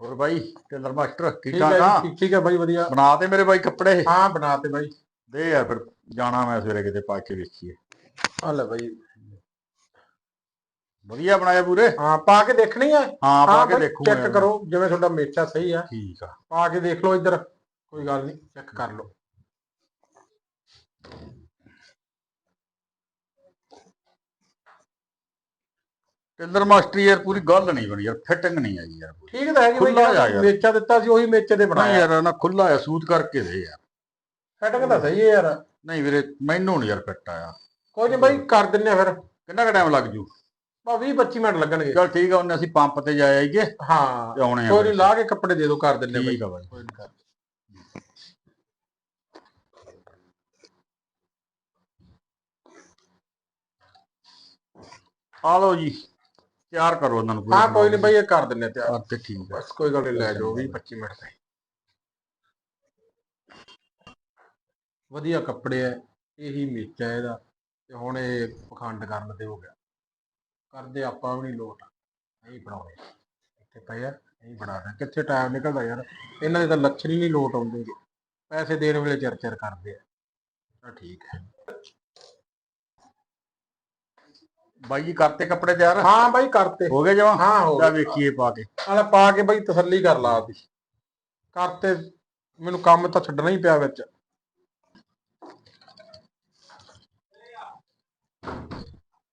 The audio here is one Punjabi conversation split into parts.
ਹੋਰ ਬਾਈ ਟੇਲਰ ਮਾਸਟਰ ਠੀਕ ਠੀਕ ਠਾਕ ਹੈ ਆ ਠੀਕ- ਬਾਈ ਵਧੀਆ। ਬਣਾ ਤੇ ਮੇਰੇ ਬਾਈ ਕੱਪੜੇ। ਹਾਂ ਬਣਾਤੇ ਬਾਈ। ਦੇ ਯਾਰ ਫਿਰ ਜਾਣਾ ਮੈਂ ਸਵੇਰੇ ਕਿਤੇ ਪਾ ਕੇ ਵੇਖੀਏ। ਆ ਲੈ ਬਾਈ। ਵਧੀਆ ਬਣਾਇਆ ਪੂਰੇ? ਹਾਂ ਪਾ ਕੇ ਦੇਖਣੀ ਹੈ ਹਾਂ ਪਾ ਕੇ ਦੇਖੂਗਾ ਚੈੱਕ ਕਰੋ ਜਿਵੇਂ ਤੁਹਾਡਾ ਮੇਚਾ ਸਹੀ ਆ। ਠੀਕ ਆ। ਪਾ ਕੇ ਦੇਖ ਲਓ ਇੱਧਰ। ਕੋਈ ਗੱਲ ਨਹੀਂ ਚੈੱਕ ਕਰ ਲਓ। ਟੇਲਰ ਮਾਸਟਰ ਯਾਰ ਪੂਰੀ ਗੱਲ ਨਹੀਂ ਬਣੀ ਯਾਰ ਫਿਟਿੰਗ ਨਹੀਂ ਆਈ ਯਾਰ। ਠੀਕ ਤਾਂ ਹੈਗੀ ਬਾਈ ਖੁੱਲਾ ਜਿਹੜਾ ਯਾਰ। ਮੇਚਾ ਦਿੱਤਾ ਸੀ ਉਹੀ ਮੇਚੇ ਦੇ ਬਣਾਇਆ। ਯਾਰ ਨਾ ਖੁੱਲਾ ਆ ਸੂਤ ਕਰਕੇ ਦੇ ਯਾਰ। ਸੈਟਿੰਗ ਤਾਂ ਸਹੀ ਹੈ ਯਾਰ। ਨਹੀਂ ਵੀਰੇ ਮੈਨੂੰ ਨਹੀਂ ਯਾਰ ਫਿੱਟ ਆਇਆ। ਕੋਈ ਨਹੀਂ ਬਾਈ ਕਰ ਦਿੰਨੇ ਆ ਫਿਰ। ਕਿੰਨਾ ਕੁ ਟਾਈਮ ਲੱਗ ਜੂ? ਬਾ 20 25 ਮਿੰਟ ਲੱਗਣਗੇ। ਚਲ ਠੀਕ ਆ ਉਹਨੇ ਅਸੀਂ ਪੰਪ ਤੇ ਜਾ ਆਈਏ। ਹਾਂ। ਤੇ ਆਉਣੇ ਆ ਕੋਈ। ਨਹੀਂ ਲਾ ਕੇ ਕੱਪੜੇ ਦੇ ਦਿਓ ਕਰ ਦਿੰਨੇ ਬਾਈ। ਠੀਕ ਆ ਬਾਈ। ਕੋਈ ਨੀ ਕਰ ਆ ਲਓ ਜੀ। ਤਿਆਰ ਕਰੋ ਉਹਨਾਂ ਨੂੰ ਪੂਰੇ ਹਾਂ ਕੋਈ ਨਹੀਂ ਬਾਈ ਇਹ ਕਰ ਦਿੰਨੇ ਤਿਆਰ। ਹਾਂ ਤੇ ਠੀਕ ਆ। ਬਸ ਕੋਈ ਗੱਲ ਨਹੀਂ ਲੈ ਜਾਓ 20 25 ਮਿੰਟ ਤੇ ਵਧੀਆ ਕੱਪੜੇ ਐ ਇਹੀ ਮੇਚਾ ਇਹਦਾ ਤੇ ਹੁਣ ਇਹ ਪਖੰਡ ਕਰਨ ਤੇ ਹੋ ਗਿਆ। ਕਰਦੇ ਆਪਾਂ ਵੀ ਨਹੀਂ ਲੋਟ ਨਹੀਂ ਬਣਾਉਣੇ। ਇੱਥੇ ਪਏ ਆ ਨਹੀਂ ਬਣਾਣਾ ਕਿੱਥੇ ਟਾਈਮ ਨਿਕਲਦਾ ਯਾਰ ਇਹਨਾਂ ਦੇ ਤਾਂ ਲੱਛਣ ਹੀ ਨਹੀਂ ਲੋਟ ਆਉਂਦੇ। ਪੈਸੇ ਦੇਣ ਵੇਲੇ ਚਰ ਚਰ ਕਰਦੇ ਆ। ਤਾਂ ਠੀਕ ਹੈ ਬਾਈ ਜੀ ਕਰਤੇ ਕੱਪੜੇ ਤਿਆਰ? ਹਾਂ ਬਾਈ ਕਰਤੇ। ਹੋ ਗਏ ਜਮਾ? ਹਾਂ ਹੋ ਗਿਆ ਵੇਖੀਏ ਪਾ ਕੇ। ਆਲੇ ਪਾ ਕੇ ਬਾਈ ਤਸੱਲੀ ਕਰ ਲਾ ਆਪਦੀ। ਕਰਤੇ ਮੈਨੂੰ ਕੰਮ ਤਾਂ ਛੱਡਣਾ ਹੀ ਪਿਆ ਵਿੱਚ।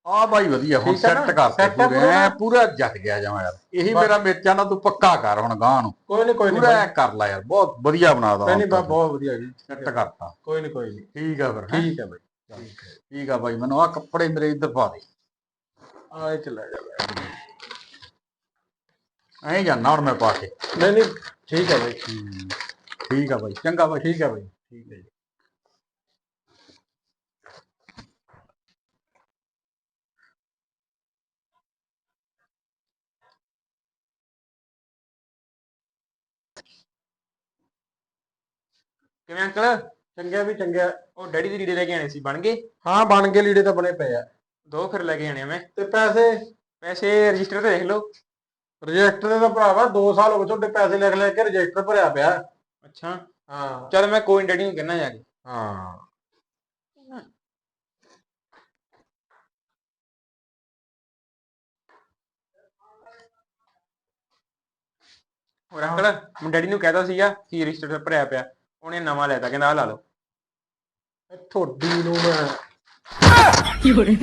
ਆ ਬਾਈ ਵਧੀਆ ਹੁਣ? ਸੈੱਟ ਕਰਤੇ ਆ ਪੂਰੇ। ਪੂਰਾ? ਜੱਟ ਗਿਆ ਜਮਾ ਯਾਰ। ਇਹੀ। ਮੇਰਾ ਮੇਚਾ ਨਾ ਤੂੰ ਪੱਕਾ ਕਰ ਹੁਣ ਗਾਂ ਨੂੰ। ਕੋਈ ਨਹੀਂ ਕੋਈ ਨਹੀਂ ਪੂਰਾ ਕਰ ਲੈ ਯਾਰ ਬਹੁਤ ਵਧੀਆ ਬਣਾਦਾ ਨਹੀਂ ਨਹੀਂ ਬਹੁਤ ਵਧੀਆ ਜੀ। ਸੈੱਟ ਕਰਤਾ। ਕੋਈ ਨਹੀਂ ਕੋਈ ਨਹੀਂ ਠੀਕ ਆ ਫਿਰ? ਠੀਕ ਹੈ ਬਾਈ। ਠੀਕ ਆ। ਬਾਈ ਮੈਨੂੰ ਆ ਕੱਪੜੇ ਮੇਰੇ ਇੱਧਰ ਪਾ ਦੇ। ਆਏ ਚਲਾ ਜਾ ਐਂ ਜਾਣਾ ਹੁਣ ਮੈਂ ਪਾ ਕੇ। ਨਹੀਂ ਨਹੀਂ, ਠੀਕ ਹੈ ਬਾਈ। ਠੀਕ ਆ ਬਾਈ, ਚੰਗਾ ਬਾਈ, ਠੀਕ ਆ ਬਾਈ। ਠੀਕ ਹੈ ਜੀ। ਕਿਵੇਂ ਅੰਕਲ? ਚੰਗਿਆ ਵੀ ਚੰਗਿਆ ਉਹ ਡੈਡੀ ਦੇ ਲੀੜੇ ਲੈ ਕੇ ਆਣੇ ਸੀ, ਬਣ ਗਏ? ਹਾਂ, ਬਣ ਗਏ, ਲੀੜੇ ਤਾਂ ਬਣੇ ਪਏ ਆ। ਦੋ ਫਿਰ ਲੈ ਕੇ ਆ ਮੈਂ। ਤੇ ਪੈਸੇ ਪੈਸੇ ਰਜਿਸਟਰ ਤੇ ਦੇਖ ਲਓ। ਰਜਿਸਟਰ ਦੇ ਤਾਂ ਭਰਾਵਾ 2 ਸਾਲ ਹੋ ਗਏ ਤੁਹਾਡੇ ਪੈਸੇ ਲਿਖ ਲੈ ਕੇ ਰਜਿਸਟਰ ਭਰਿਆ ਪਿਆ। ਅੱਛਾ। ਹਾਂ। ਚਲ ਮੈਂ ਕੋਈ ਡੈਡੀ ਨੂੰ ਕਹਿਣਾ ਜਾ ਕੇ। ਹਾਂ। ਹੋਰ ਅੰਕਲ ਮੈਂ ਡੈਡੀ ਨੂੰ ਕਹਿਤਾ ਸੀਗਾ ਕਿ ਰਜਿਸਟਰ ਭਰਿਆ ਪਿਆ। ਉਹਨੇ ਨਵਾਂ ਲੈਤਾ ਕਹਿੰਦਾ ਆ ਲਾ ਲਓ। ਇਹ ਤੁਹਾਡੀ ਨੂੰ ਮੈਂ 요래